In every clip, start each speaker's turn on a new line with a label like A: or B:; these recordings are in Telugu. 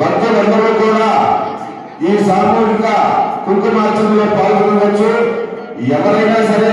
A: భక్తులందరూ కూడా ఈ సామూహిక కుంకుమార్చనలో పాల్గొనవచ్చు. ఎవరైనా సరే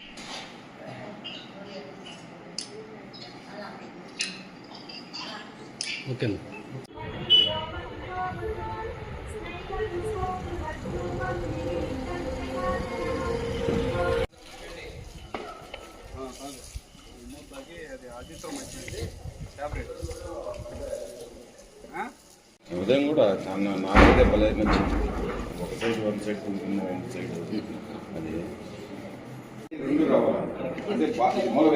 B: ఓకే
C: ఉదయం కూడా చాలా నాకైతే భలే నచ్చింది. ఒక సైడ్ వన్ సైడ్ ఉంటుంది వన్ సైడ్ అది. రెండు రావాలి? అంటే మొదలు మూల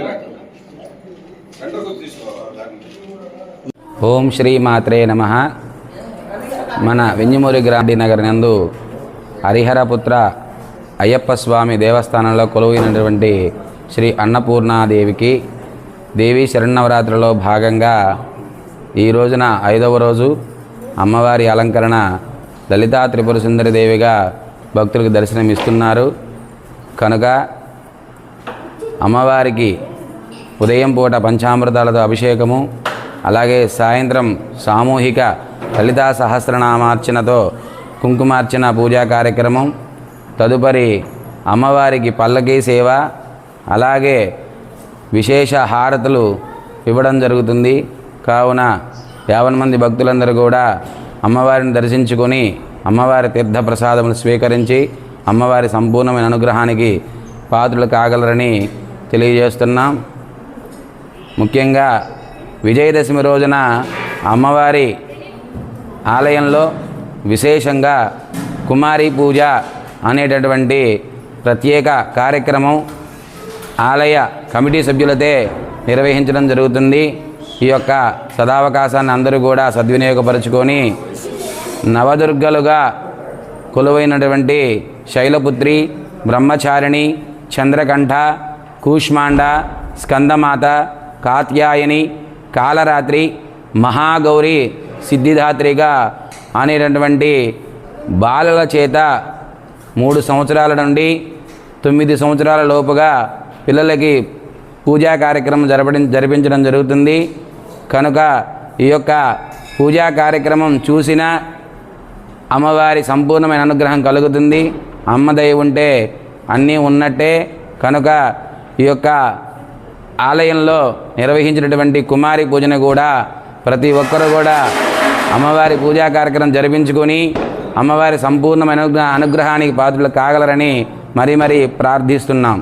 C: తీసుకోవాలి? లేకుంటే
D: ఓం శ్రీ మాత్రే నమ. మన వెంజమూరి గ్రాంధీ నగర్ నందు హరిహరపుత్ర అయ్యప్ప స్వామి దేవస్థానంలో కొలువైనటువంటి శ్రీ అన్నపూర్ణాదేవికి దేవి శరణవరాత్రిలో భాగంగా ఈ రోజున ఐదవ రోజు అమ్మవారి అలంకరణ లలితా త్రిపుర సుందరి దేవిగా భక్తులకు దర్శనమిస్తున్నారు. కనుక అమ్మవారికి ఉదయం పూట పంచామృతాలతో అభిషేకము అలాగే సాయంత్రం సామూహిక లలితా సహస్రనామార్చనతో కుంకుమార్చన పూజా కార్యక్రమం తదుపరి అమ్మవారికి పల్లకీ సేవ అలాగే విశేష హారతులు ఇవ్వడం జరుగుతుంది. కావున యావన్ మంది భక్తులందరూ కూడా అమ్మవారిని దర్శించుకొని అమ్మవారి తీర్థ ప్రసాదములు స్వీకరించి అమ్మవారి సంపూర్ణమైన అనుగ్రహానికి పాత్రలు కాగలరని తెలియజేస్తున్నాం. ముఖ్యంగా విజయదశమి రోజున అమ్మవారి ఆలయంలో విశేషంగా కుమారి పూజ అనేటటువంటి ప్రత్యేక కార్యక్రమం ఆలయ కమిటీ సభ్యులతే నిర్వహించడం జరుగుతుంది. ఈ యొక్క సదావకాశాన్ని అందరూ కూడా సద్వినియోగపరుచుకొని నవదుర్గలుగా కొలువైనటువంటి శైలపుత్రి బ్రహ్మచారిణి చంద్రకంఠ కూష్మాండ స్కందమాత కాత్యాయని కాలరాత్రి మహాగౌరి సిద్ధిదాత్రిగా అనేటటువంటి బాలల చేత మూడు సంవత్సరాల నుండి తొమ్మిది సంవత్సరాల లోపుగా పిల్లలకి పూజా కార్యక్రమం జరపడం జరిపించడం జరుగుతుంది. కనుక ఈ యొక్క పూజా కార్యక్రమం చూసిన అమ్మవారి సంపూర్ణమైన అనుగ్రహం కలుగుతుంది. అమ్మదయ ఉంటే అన్నీ ఉన్నట్టే. కనుక ఈ యొక్క ఆలయంలో నిర్వహించినటువంటి కుమారి పూజను కూడా ప్రతి ఒక్కరు కూడా అమ్మవారి పూజా కార్యక్రమం జరిపించుకొని అమ్మవారి సంపూర్ణమైన అనుగ్రహానికి పాత్రలు కాగలరని మరీ మరీ ప్రార్థిస్తున్నాం.